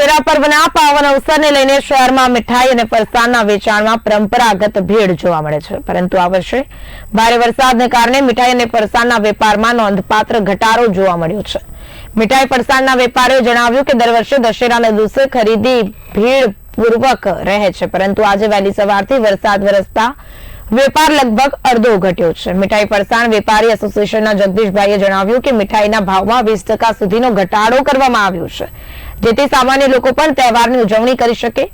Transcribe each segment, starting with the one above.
દશેરા પર્વના પાવન અવસરને લઈને શહેરમાં મીઠાઈ અને ફરસાણના વેચાણમાં પરંપરાગત ભીડ જોવા મળે છે. પરંતુ આ વર્ષે ભારે વરસાદને કારણે મીઠાઈ અને ફરસાણના વેપારમાં નોંધપાત્ર ઘટાડો જોવા મળ્યો છે. મીઠાઈ ફરસાણના વેપારીઓએ જણાવ્યું કે દર વર્ષે દશેરાના દિવસે ખરીદી ભીડ પૂર્વક રહે છે, પરંતુ આજે વહેલી સવારથી વરસાદ વરસતા વેપાર લગભગ અડધો ઘટ્યો છે. મીઠાઈ ફરસાણ વેપારી એસોસિએશનના જગદીશભાઈએ જણાવ્યું કે મીઠાઈના ભાવમાં વીસ ટકા સુધીનો ઘટાડો કરવામાં આવ્યો છે. જેથી સામાન્ય લોકો પણ તહેવારની ઉજવણી કરી શકે.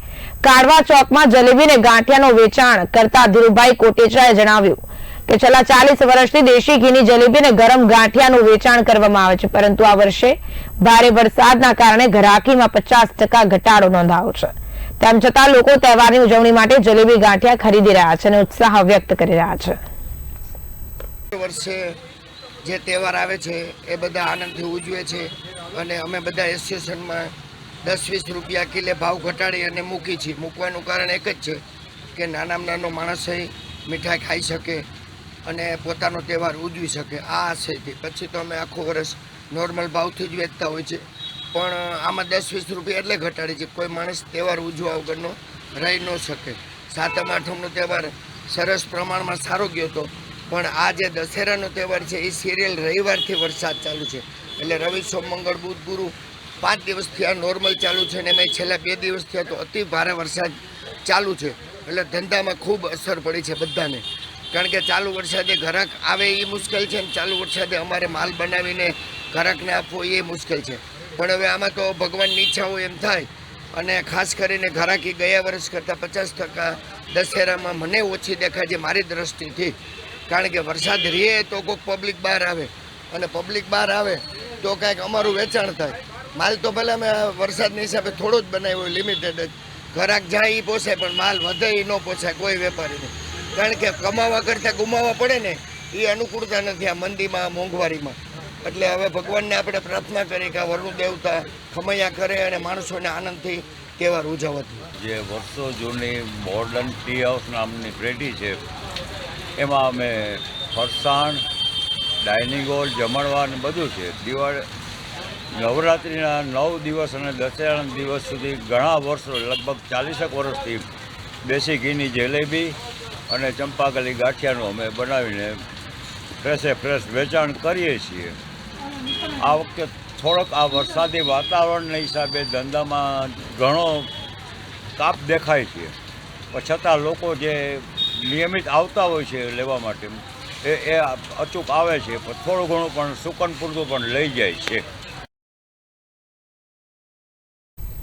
કાળવા ચોકમાં જલેબી અને ગાંઠિયાનો વેચાણ કરતા ધીરુભાઈ કોટેચાએ જણાવ્યું કે છેલ્લા ચાલીસ વર્ષથી દેશી ઘીની જલેબી અને ગરમ ગાંઠિયાનું વેચાણ કરવામાં આવે છે, પરંતુ આ વર્ષે ભારે વરસાદના કારણે ઘરાકીમાં પચાસ ટકા ઘટાડો નોંધાયો છે. તેમ છતાં લોકો તહેવારની ઉજવણી માટે જલેબી, ગાંઠિયા ખરીદી રહ્યા છે અને ઉત્સાહ વ્યક્ત કરી રહ્યા છે. જે તહેવાર આવે છે, એ બધા આનંદથી ઉજવે છે અને અમે બધા એસોસિએશનમાં દસ વીસ રૂપિયા કિલે ભાવ ઘટાડી અને મૂકી છીએ મૂકવાનું કારણ એક જ છે કે નાનામાં નાનો માણસ મીઠાઈ ખાઈ શકે અને પોતાનો તહેવાર ઉજવી શકે. આ આશયથી પછી તો અમે આખું વર્ષ નોર્મલ ભાવથી જ વેચતા હોય છે. પણ આમાં દસ વીસ રૂપિયા એટલે ઘટાડી છે. કોઈ માણસ તહેવાર ઉજવા વગરનો રહી ન શકે. સાતમ, આઠમનો તહેવાર સરસ પ્રમાણમાં સારો ગયો હતો. પણ આ જે દશેરાનો તહેવાર છે, એ સિરિયલ રવિવારથી વરસાદ ચાલુ છે. એટલે રવિ, સોમ, મંગળ, બુધ, ગુરુ પાંચ દિવસથી આ નોર્મલ ચાલુ છે અને મેં છેલ્લા બે દિવસથી તો અતિ ભારે વરસાદ ચાલુ છે. એટલે ધંધામાં ખૂબ અસર પડી છે બધાને. કારણ કે ચાલુ વરસાદે ઘરાક આવે એ મુશ્કેલ છે ને ચાલુ વરસાદે અમારે માલ બનાવીને ઘરાકને આપવો એ મુશ્કેલ છે. પણ હવે આમાં તો ભગવાનની ઈચ્છા હોય એમ થાય. અને ખાસ કરીને ઘરાકી ગયા વર્ષ કરતાં પચાસ ટકા દશેરામાં મને ઓછી દેખાય છે મારી દ્રષ્ટિથી. કારણ કે વરસાદ રહે તો કોઈક પબ્લિક બહાર આવે. અને પબ્લિક બહાર આવે તો કાંઈક અમારું વેચાણ થાય. માલ તો ભલે અમે વરસાદની હિસાબે થોડો જ બનાવ્યો લિમિટેડ જ. ઘરાક જાય એ પોસાય પણ માલ વધે એ ન પોસાય કોઈ વેપારીને કારણ કે કમાવા કરતાં ગુમાવવા પડે ને એ અનુકૂળતા નથી આ મંદીમાં, મોંઘવારીમાં. એટલે હવે ભગવાનને આપણે પ્રાર્થના કરીએ કે આ વરુણ દેવતા ખમૈયા કરે અને માણસોને આનંદથી તહેવાર ઉજવવાથી જે વર્ષો જૂની મોર્ડન ટી હાઉસ નામની પેઢી છે, એમાં અમે ફરસાણ ડાઇનિંગ હોલ જમણવાર બધું છે. દિવાળી નવરાત્રિના નવ દિવસ અને દશેરાના દિવસ સુધી ઘણા વર્ષો, લગભગ ચાલીસેક વર્ષથી દેશી ઘીની જલેબી અને ચંપાકલી ગાંઠિયાનું અમે બનાવીને ફ્રેશે ફ્રેશ વેચાણ કરીએ છીએ. આ વખતે થોડોક આ વરસાદી વાતાવરણના હિસાબે ધંધામાં ઘણો કાપ દેખાય છે. છતાં લોકો જે નિયમિત આવતા હોય છે લેવા માટે, એ એ અચૂક આવે છે. પણ થોડું ઘણું પણ સુકન પૂરતું પણ લઈ જાય છે.